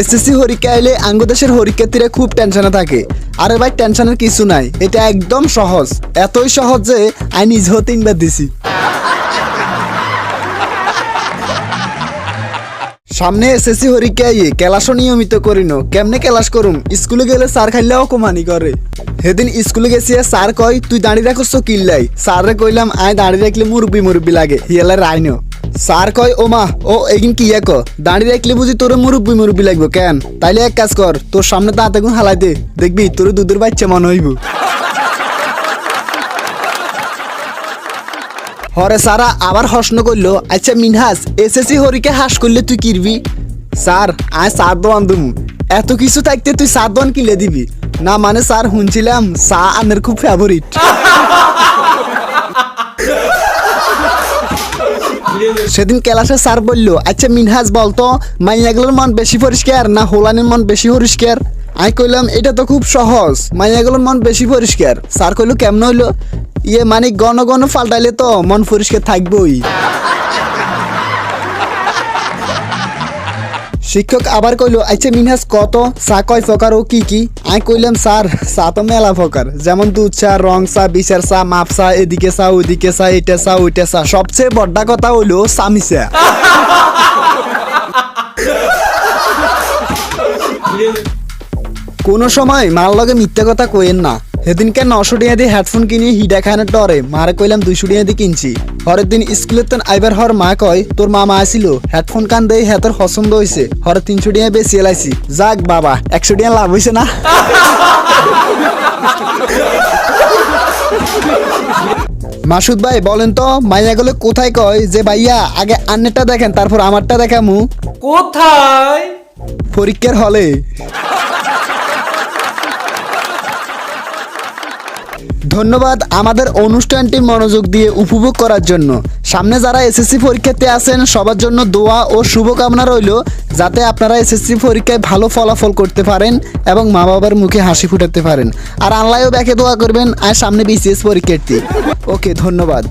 SSC পরীক্ষা এলে আঙ্গদেশের পরীক্ষার্থীরা খুব টেনশনে থাকে। আরে ভাই, টেনশনের কিছু নাই। এটা একদম সহজ। এতই সহজ যে আমি নিজেও তিনবার দিছি। সামনে এসএসসি পরীক্ষা আইয়ে ক্লাসও নিয়মিত করিন। কেমনে ক্লাস করুম? স্কুলে গেলে স্যার খাইলেও কমানি করে। সেদিন স্কুলে গেছি স্যার কয়, তুই দাঁড়িয়ে রাখছ কিল্লাই স্যারে কইলাম, আয় দাঁড়িয়ে রাখলে মুরব্বি মুরব্বি লাগে। হিয়ালে রাইনো। স্যার কয় ও মা ও, এগিন কি এক দাঁড়িয়ে রাখলে বুঝি তোর মুরব্বি মুরব্বি লাগবে কেন? তাইলে এক কাজ কর, তোর সামনে দাঁত এখন হালাই দে। দেখবি, তোর দুধের বাচ্চা মনে হইব। হরে সারা, আবার হসন করল। আচ্ছা মিনহাস এসএসসি হরিকে হাস করলে তুই কিরবি? স্যার, আয় সার দোয়ান দুম। এত কিছু থাকতে তুই সার দোয়ান কিলে দিবি? না মানে স্যার শুনছিলাম সা আনের খুব ফেভারিট সেদিন ক্লাসে স্যার বলল আচ্ছা মিনহাজ বলতো, মাইয়াগুলোর মন বেশি পরিষ্কার না হোলানের মন বেশি পরিষ্কার? আমি কইলাম, এটা তো খুব সহজ, মাইয়াগুলোর মন বেশি পরিষ্কার। স্যার কইলো, কেমন হইল? ইয়ে মানে গণ গণ পাল্টাইলে তো মন পরিষ্কার থাকবোই। শিক্ষক আবার কইলো আচ্ছা মিনহাজ, কত? চা কয় প্রকার ও কি কি? আমি কইলাম, স্যার, চা তো মেলা প্রকার। যেমন দুধ চা, রং চা, বিচার চা, মাপ চা, এদিকে চা ওইদিকে চা, এটা চা, ওইটা চা। সবচেয়ে বড়টা কথা হইল সামিচা কোনো সময় মার লগে মিথ্যা কথা কইেন না। সেদিনকে নশো টিয়া দিয়ে হেডফোন কিনি হিডা খানের ডরে মারে কইলাম দুইশো টিয়া দিয়ে কিনছি। হরের দিন স্কুলের তেন আইবার হর মা কয় তোর মামা আসিল। হেডফোন কান দেই হেতর পছন্দ হয়েছে হরে তিনশো টিয়া বেশি এলাইছি। যাক বাবা একশো টিয়া লাভ হয়েছে না? মাসুদ ভাই বলেন তো মাইয়া গেলে কোথায় কয় যে ভাইয়া আগে আন্নেরটা দেখেন তারপর আমারটা দেখামু। কোথায়? পরীক্ষার হলে। ধন্যবাদ আমাদের অনুষ্ঠানটি মনোযোগ দিয়ে উপভোগ করার জন্য। সামনে যারা এসএসসি পরীক্ষাতে আছেন, সবার জন্য দোয়া ও শুভকামনা রইল, যাতে আপনারা এসএসসি পরীক্ষায় ভালো ফলাফল করতে পারেন এবং মা বাবার মুখে হাসি ফুটাতে পারেন। আর আল্লাহও ব্যাকে দোয়া করবেন, আর সামনে বিসিএস পরীক্ষার্থী। ওকে, ধন্যবাদ।